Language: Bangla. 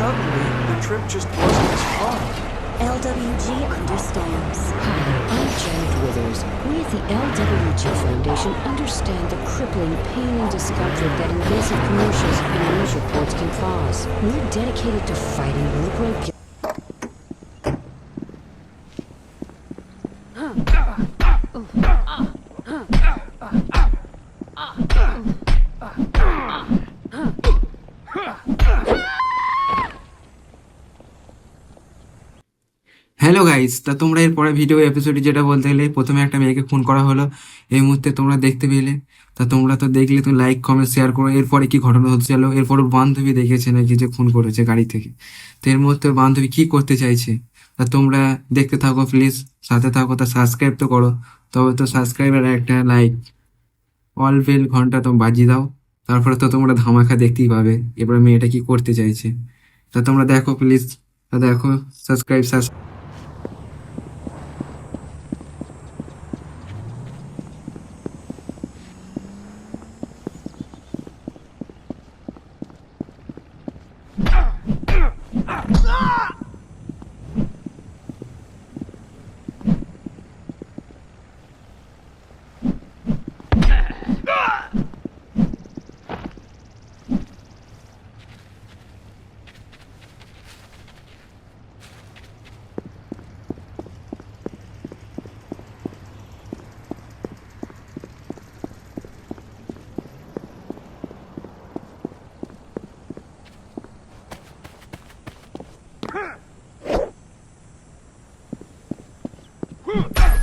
suddenly, the trip just wasn't as fun. LWG understands. Hi, I'm Janet Withers. We at the LWG Foundation understand the crippling pain and discomfort that invasive commercials and news reports can cause. We're dedicated to fighting liberal guilt. Hello guys তা তোমরা এর পরে ভিডিও এপিসোডে যেটা বলতে গেলে, প্রথমে একটা মেয়েকে ফোন করা হলো। এই মুহূর্তে তোমরা দেখতে পেলে। তা তোমরা তো দেখলে তুমি লাইক কমেন্ট শেয়ার করো। এরপরে কি ঘটনা হতে চলো এরপর বান্ধবী দেখেছে নাকি যে ফোন করেছে গাড়ি থেকে? তো এর মুহূর্তে বান্ধবী কি করতে চাইছে? তা তোমরা দেখতে থাকো প্লিজ সাথে থাকো, তা সাবস্ক্রাইব তো করো। তবে তো সাবস্ক্রাইবার একটা লাইক অল বেল ঘণ্টা তো বাজিয়ে দাও। তারপরে তো তোমরা ধামাখা দেখতেই পাবে এবার মেয়েটা কি করতে চাইছে। তা তোমরা দেখো প্লিজ তা দেখো সাবস্ক্রাইব সাবস্ক্রাইব Huh.